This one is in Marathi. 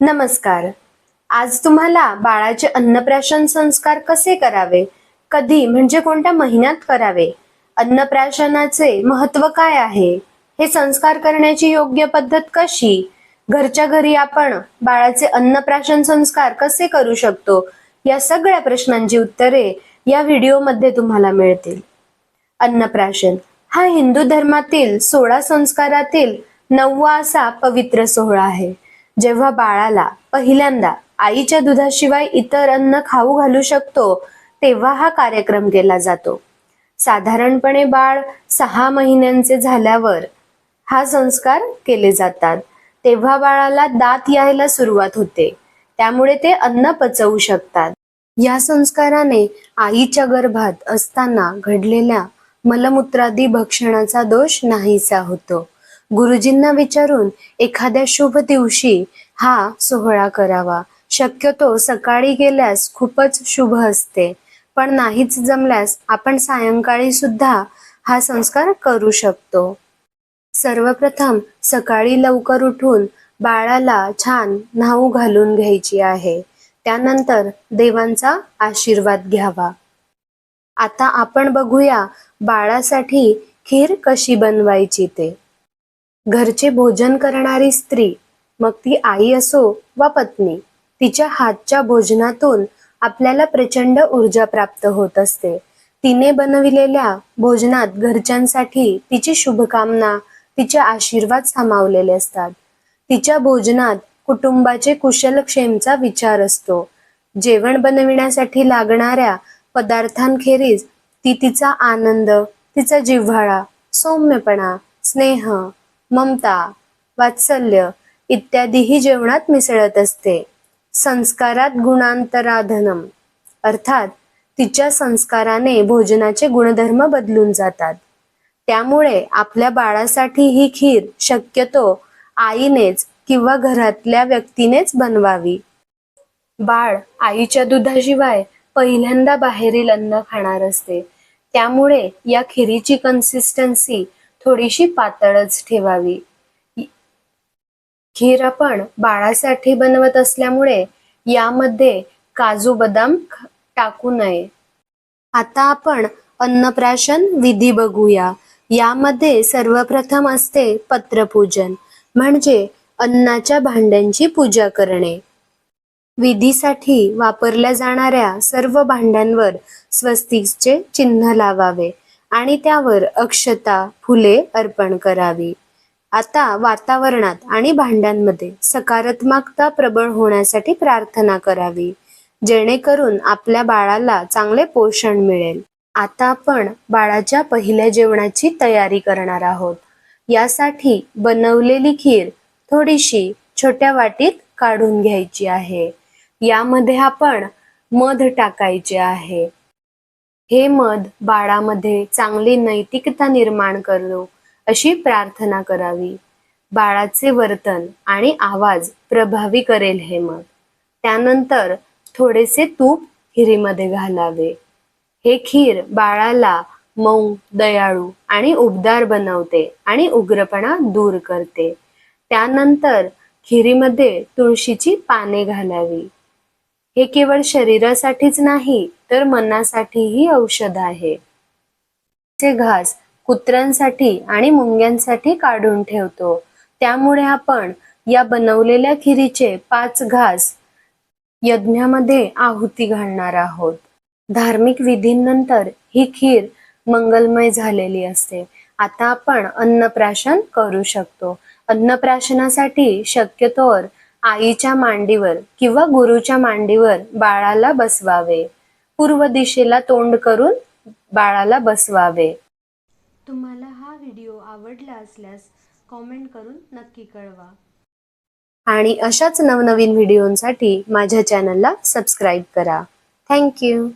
नमस्कार. आज तुम्हाला बाळाचे अन्नप्राशन संस्कार कसे करावे? कधी म्हणजे कोणत्या महिन्यात करावे? अन्नप्राशनाचे महत्त्व काय आहे? हे संस्कार करण्याची योग्य पद्धत कशी? घरच्या घरी आपण बाळाचे अन्नप्राशन संस्कार कसे करू शकतो? या सगळ्या प्रश्नांची उत्तरे या व्हिडिओमध्ये तुम्हाला मिळतील. अन्नप्राशन हा हिंदू धर्मातील सोळा संस्कारातील नववा असा पवित्र सोहळा आहे. जेव्हा बाळाला पहिल्यांदा आईच्या दुधाशिवाय इतर अन्न खाऊ घालू शकतो तेव्हा हा कार्यक्रम केला जातो. साधारणपणे बाळ सहा महिन्यांचे झाल्यावर हा संस्कार केले जातात. तेव्हा बाळाला दात यायला सुरुवात होते. त्यामुळे ते अन्न पचवू शकतात. या संस्काराने आईच्या गर्भात असताना घडलेल्या मलमूत्रादी भक्षणाचा दोष नाहीसा होतो. गुरुजींना विचारून एखाद्या शुभ दिवशी हा सोहळा करावा. शक्यतो सकाळी गेल्यास खूपच शुभ असते. पण नाहीच जमल्यास आपण सायंकाळी सुद्धा हा संस्कार करू शकतो. सर्वप्रथम सकाळी लवकर उठून बाळाला छान न्हाऊ घालून घ्यायची आहे. त्यानंतर देवांचा आशीर्वाद घ्यावा. आता आपण बघूया बाळासाठी खीर कशी बनवायची ते. घरचे भोजन करणारी स्त्री मग ती आई असो वा पत्नी तिच्या हातच्या भोजनातून आपल्याला प्रचंड ऊर्जा प्राप्त होत असते. तिने बनविलेल्या भोजनात घरच्यांसाठी तिची शुभकामना तिचे आशीर्वाद सामावलेले असतात. तिच्या भोजनात कुटुंबाचे कुशलक्षेमचा विचार असतो. जेवण बनविण्यासाठी लागणाऱ्या पदार्थांखेरीज ती तिचा आनंद तिचा जिव्हाळा सौम्यपणा स्नेह ममता वात्सल्य इत्यादीही जेवणात मिसळत असते. संस्कारात गुणांतराधनम. अर्थात तिच्या संस्काराने भोजनाचे गुणधर्म बदलून जातात. त्यामुळे आपल्या बाळासाठी ही खीर शक्यतो आईनेच किंवा घरातल्या व्यक्तीनेच बनवावी. बाळ आईच्या दुधाशिवाय पहिल्यांदा बाहेरील अन्न खाणार असते. त्यामुळे या खिरीची कन्सिस्टन्सी थोडीशी पातळच ठेवावी. खीर आपण बाळासाठी बनवत असल्यामुळे यामध्ये काजू बदाम टाकू नये. आता आपण अन्नप्राशन विधी बघूया. यामध्ये सर्वप्रथम असते पत्रपूजन म्हणजे अन्नाच्या भांड्यांची पूजा करणे. विधीसाठी वापरल्या जाणाऱ्या सर्व भांड्यांवर स्वस्तिकचे चिन्ह लावावे. आणि त्यावर अक्षता फुले अर्पण करावी. आता वातावरणात आणि भांड्यांमध्ये सकारात्मकता प्रबळ होण्यासाठी प्रार्थना करावी. जेणेकरून आपल्या बाळाला चांगले पोषण मिळेल. आता आपण बाळाच्या पहिल्या जेवणाची तयारी करणार आहोत. यासाठी बनवलेली खीर थोडीशी छोट्या वाटीत काढून घ्यायची आहे. यामध्ये आपण मध टाकायचे आहे. हे मध बाळामध्ये चांगली नैतिकता निर्माण करो अशी प्रार्थना करावी. बाळाचे वर्तन आणि आवाज प्रभावी करेल हे मध. त्यानंतर थोडेसे तूप खिरीमध्ये घालावे. हे खीर बाळाला मऊ दयाळू आणि उबदार बनवते आणि उग्रपणा दूर करते. त्यानंतर खिरीमध्ये तुळशीची पाने घालावी. हे केवळ शरीरासाठीच नाही तर मनासाठीही औषध आहे. चे घास कुत्र्यांसाठी आणि मुंग्यांसाठी काढून ठेवतो. त्यामुळे आपण या बनवलेल्या खिरीचे पाच घास यज्ञामध्ये आहुती घालणार आहोत. धार्मिक विधींनंतर ही खीर मंगलमय झालेली असते. आता आपण अन्नप्राशन करू शकतो. अन्नप्राशनासाठी शक्यतोवर आईच्या मांडीवर किंवा गुरुच्या मांडीवर बाळाला बसवावे. पूर्व दिशेला तोंड करून बाळाला बसवावे. तुम्हाला हा व्हिडिओ आवडला असल्यास कॉमेंट करून नक्की कळवा. आणि अशाच नवनवीन व्हिडिओंसाठी माझ्या चॅनलला सबस्क्राईब करा. थँक्यू